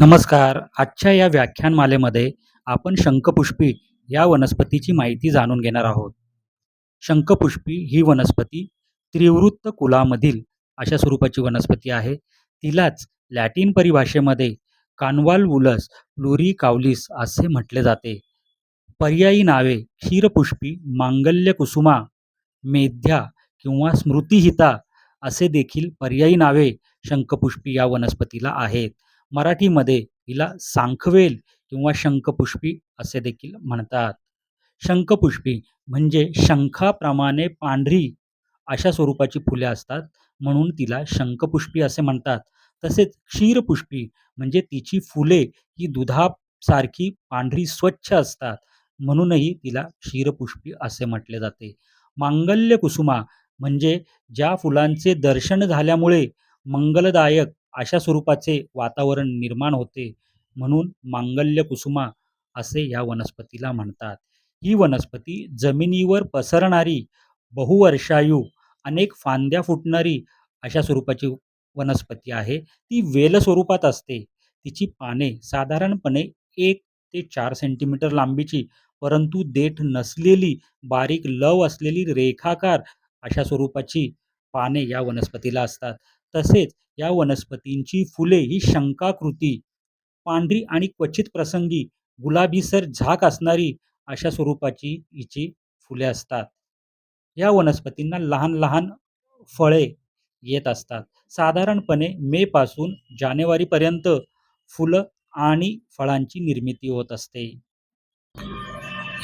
नमस्कार. आजच्या या व्याख्यानमालेमध्ये आपण शंखपुष्पी या वनस्पतीची माहिती जाणून घेणार आहोत. शंखपुष्पी ही वनस्पती त्रिवृत्त कुलामधील अशा स्वरूपाची वनस्पती आहे. तिलाच लॅटिन परिभाषेमध्ये कॉन्व्हॉल्वुलस प्लुरिकावलिस असे म्हटले जाते. पर्यायी नावे क्षीरपुष्पी, मांगल्य कुसुमा मेध्या किंवा स्मृतिहिता असे देखील पर्यायी नावे शंखपुष्पी या वनस्पतीला आहेत. मराठीमध्ये हिला सांखवेल किंवा शंखपुष्पी असे देखील म्हणतात. शंखपुष्पी म्हणजे शंखाप्रमाणे पांढरी अशा स्वरूपाची फुले असतात म्हणून तिला शंखपुष्पी असे म्हणतात. तसेच क्षीरपुष्पी म्हणजे तिची फुले ही दुधासारखी पांढरी स्वच्छ असतात म्हणूनही तिला क्षीरपुष्पी असे म्हटले जाते. मांगल्यकुसुमा म्हणजे ज्या फुलांचे दर्शन झाल्यामुळे मंगलदायक अशा स्वरूपाचे वातावरण निर्माण होते म्हणून मांगल्यकुसुमा असे या वनस्पतीला म्हणतात. ही वनस्पती जमिनीवर पसरणारी, बहुवर्षायू, अनेक फांद्या फुटणारी अशा स्वरूपाची वनस्पती आहे. ती वेल स्वरूपात असते. तिची पाने साधारणपणे एक ते चार सेंटीमीटर लांबीची परंतु देठ नसलेली, बारीक लव असलेली रेखाकार अशा स्वरूपाची पाने या वनस्पतीला असतात. तसेच या वनस्पतींची फुले ही शंकाकृती पांढरी आणि क्वचित प्रसंगी गुलाबीसर झाक असणारी अशा स्वरूपाची हिची फुले असतात. या वनस्पतींना लहान लहान फळे येत असतात. साधारणपणे मे पासून जानेवारीपर्यंत फुलं आणि फळांची निर्मिती होत असते.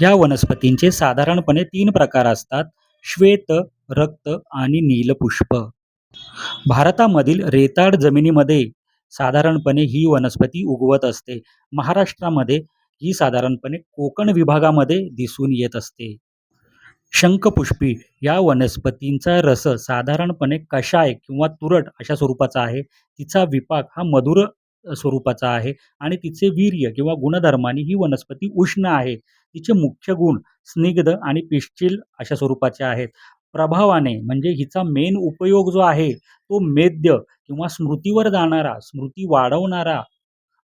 या वनस्पतींचे साधारणपणे तीन प्रकार असतात. श्वेत, रक्त आणि नीलपुष्प. भारतामधील रेताड जमिनीमध्ये साधारणपणे ही वनस्पती उगवत असते. महाराष्ट्रामध्ये ही साधारणपणे कोकण विभागामध्ये दिसून येत असते. शंखपुष्पी या वनस्पतींचा रस साधारणपणे कषाय किंवा तुरट अशा स्वरूपाचा आहे. तिचा विपाक हा मधुर स्वरूपाचा आहे आणि तिचे वीर्य किंवा गुणधर्माने ही वनस्पती उष्ण आहे. तिचे मुख्य गुण स्निग्ध आणि पिश्चिल अशा स्वरूपाचे आहेत. प्रभावाने म्हणजे हिचा मेन उपयोग जो आहे तो मेद्य किंवा स्मृतीवर जाणारा, स्मृती वाढवणारा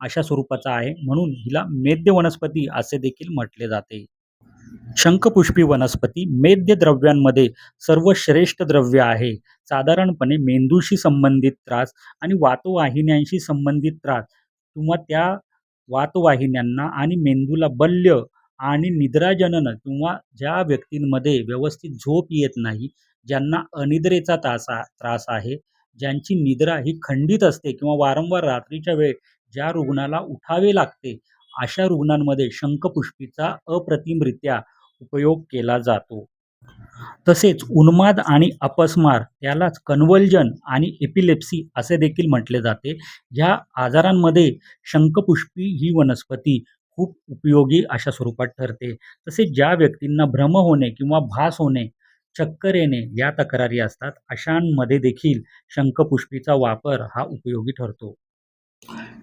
अशा स्वरूपाचा आहे म्हणून हिला मेद्य वनस्पती असे देखील म्हटले जाते. शंखपुष्पी वनस्पती मेद्य द्रव्यांमध्ये सर्वश्रेष्ठ द्रव्य आहे. साधारणपणे मेंदूशी संबंधित त्रास आणि वातवाहिन्यांशी संबंधित त्रास किंवा त्या वातवाहिन्यांना आणि मेंदूला बल्य आणि निद्राजनन किंवा ज्या व्यक्तींमध्ये व्यवस्थित झोप येत नाही, ज्यांना अनिद्रेचा तासा त्रास आहे, ज्यांची निद्रा ही खंडित असते किंवा वारंवार रात्रीच्या वेळ ज्या रुग्णाला उठावे लागते, अशा रुग्णांमध्ये शंखपुष्पीचा अप्रतिमरित्या उपयोग केला जातो. तसेच उन्माद आणि अपस्मार यालाच कन्व्हल्जन आणि एपिलेप्सी असे देखील म्हटले जाते. ह्या आजारांमध्ये शंखपुष्पी ही वनस्पती खूप उपयोगी अशा स्वरूपात ठरते. तसेच ज्या व्यक्तींना भ्रम होणे किंवा भास होणे, चक्कर येणे या तक्रारी असतात, अशांमध्ये देखील शंखपुष्पीचा वापर हा उपयोगी ठरतो.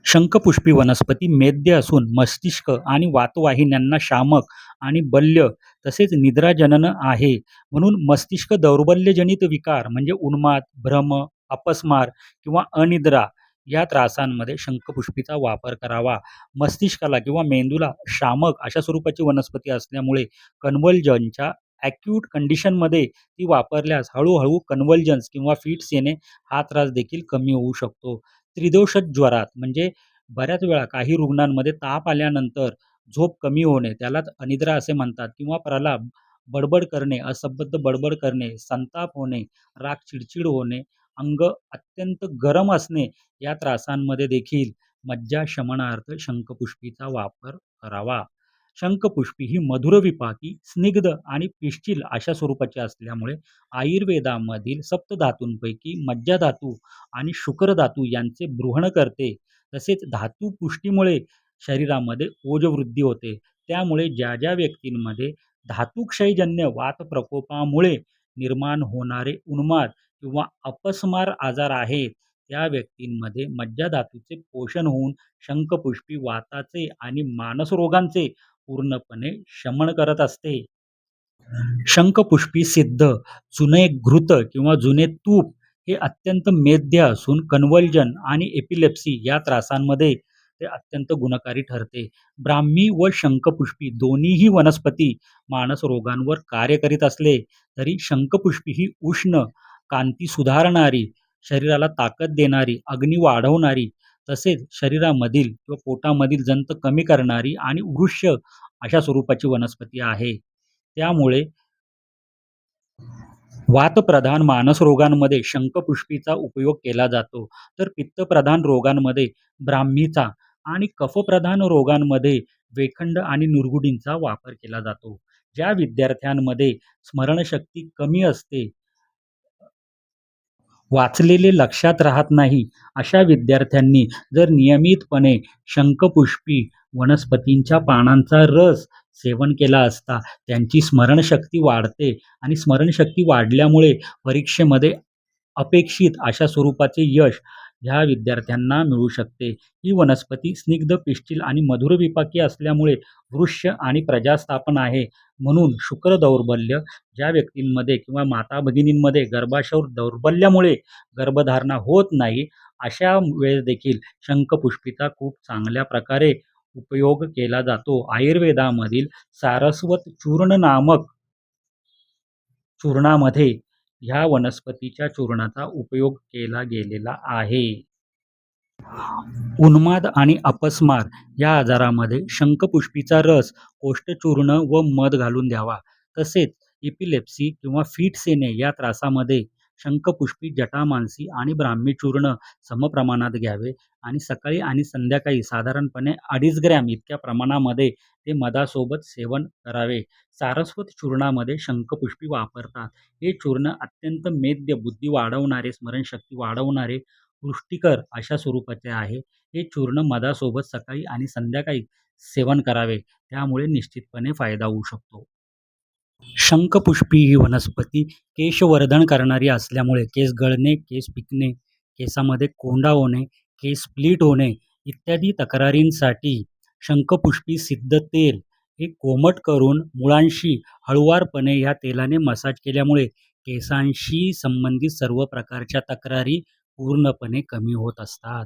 शंखपुष्पी वनस्पती मेद्य असून मस्तिष्क आणि वातवाहिन्यांना शामक आणि बल्य तसेच निद्राजनन आहे. म्हणून मस्तिष्क दौर्बल्यजनित विकार म्हणजे उन्माद, भ्रम, अपस्मार किंवा अनिद्रा या त्रासांमध्ये शंखपुष्पीचा वापर करावा. मस्तिष्काला किंवा मेंदूला शामक अशा स्वरूपाची वनस्पती असल्यामुळे कन्व्हल्जनच्या ॲक्यूट कंडिशनमध्ये ती वापरल्यास हळूहळू कन्व्हल्जन्स किंवा फिट्स येणे हा त्रास देखील कमी होऊ शकतो. त्रिदोष ज्वरात म्हणजे बऱ्याच वेळा काही रुग्णांमध्ये ताप आल्यानंतर झोप कमी होणे त्यालाच अनिद्रा असे म्हणतात किंवा प्रलाप, बडबड करणे, असंबद्ध बडबड करणे, संताप होणे, राग चिडचिड होणे, अंग अत्यंत गरम असणे या त्रासांमध्ये देखील मज्जाशमनार्थ शंखपुष्पीचा वापर करावा. शंखपुष्पी ही मधुर विपाकी, स्निग्ध आणि पिश्चिल अशा स्वरूपाची असल्यामुळे आयुर्वेदामधील सप्तधातूंपैकी मज्जाधातू आणि शुक्रधातू यांचे बृहण करते. तसेच धातुपुष्टीमुळे शरीरामध्ये ओजवृद्धी होते. त्यामुळे ज्या ज्या व्यक्तींमध्ये धातुक्षयजन्य वातप्रकोपामुळे निर्माण होणारे उन्माद किंवा अपस्मार आजार आहेत, त्या व्यक्तींमध्ये मज्जाधातूचे पोषण होऊन शंखपुष्पी वाताचे आणि मानसरोगांचे पूर्णपणे शमन करत असते. शंखपुष्पी सिद्ध, जुने घृत किंवा जुने तूप हे अत्यंत मेद्य असून कन्व्हल्जन आणि एपिलेप्सी या त्रासांमध्ये ते अत्यंत गुणकारी ठरते. ब्राह्मी व शंखपुष्पी दोन्हीही वनस्पती मानसरोगांवर कार्य करीत असले तरी शंखपुष्पी ही उष्ण, कांती सुधारणारी, शरीराला ताकद देणारी, अग्नी वाढवणारी तसेच शरीरामधील किंवा पोटामधील जंत कमी करणारी आणि वृक्ष अशा स्वरूपाची वनस्पती आहे. त्यामुळे वातप्रधान मानस रोगांमध्ये शंखपुष्पीचा उपयोग केला जातो, तर पित्तप्रधान रोगांमध्ये ब्राह्मीचा आणि कफप्रधान रोगांमध्ये वेखंड आणि निर्गुडींचा वापर केला जातो. ज्या विद्यार्थ्यांमध्ये स्मरणशक्ती कमी असते, वाचलेले लक्षात राहत नाही. अशा विद्यार्थ्यांनी जर नियमितपणे शंखपुष्पी वनस्पतींच्या पानांचा रस सेवन केला असता त्यांची स्मरणशक्ती वाढते आणि स्मरणशक्ती वाढल्यामुळे परीक्षेमध्ये अपेक्षित अशा स्वरूपाचे यश ह्या विद्यार्थ्यांना मिळू शकते. ही वनस्पती स्निग्ध, पिष्टील आणि मधुर विपाकी असल्यामुळे वृक्ष आणि प्रजास्थापन आहे. म्हणून शुक्र दौर्बल्य ज्या व्यक्तींमध्ये किंवा माता-भगिनींमध्ये गर्भाशय दौर्बल्यामुळे गर्भधारणा होत नाही, अशा वेळेस देखील शंखपुष्पीचा खूप चांगल्या प्रकारे उपयोग केला जातो. आयुर्वेदामधील सारस्वत चूर्ण नामक चूर्णामध्ये ह्या वनस्पतीच्या चूर्णाचा उपयोग केला गेलेला आहे. उन्माद आणि अपस्मार या आजारामध्ये शंखपुष्पीचा रस कोष्ठचूर्ण व मध घालून द्यावा. तसेच इपिलेप्सी किंवा फिटसेने या त्रासामध्ये शंखपुष्पी, जटामानसी आणि ब्राह्मी चूर्ण समप्रमाणात घ्यावे आणि सकाळी आणि संध्याकाळी साधारणपणे अडीच ग्रॅम इतक्या प्रमाणामध्ये ते मधासोबत सेवन करावे. सारस्वत चूर्णामध्ये शंखपुष्पी वापरतात. हे चूर्ण अत्यंत मेद्य, बुद्धी वाढवणारे, स्मरणशक्ती वाढवणारे, पुष्टिकर अशा स्वरूपाचे आहे. हे चूर्ण मधासोबत सकाळी आणि संध्याकाळी सेवन करावे. त्यामुळे निश्चितपणे फायदा होऊ शकतो. शंखपुष्पी ही वनस्पती केशवर्धन करणारी असल्यामुळे केस गळणे, केस पिकणे, केसामध्ये कोंडा होणे, केस स्प्लिट होणे इत्यादी तक्रारींसाठी शंखपुष्पी सिद्ध तेल हे कोमट करून मुळांशी हळुवारपणे ह्या तेलाने मसाज केल्यामुळे केसांशी संबंधित सर्व प्रकारच्या तक्रारी पूर्णपणे कमी होत असतात.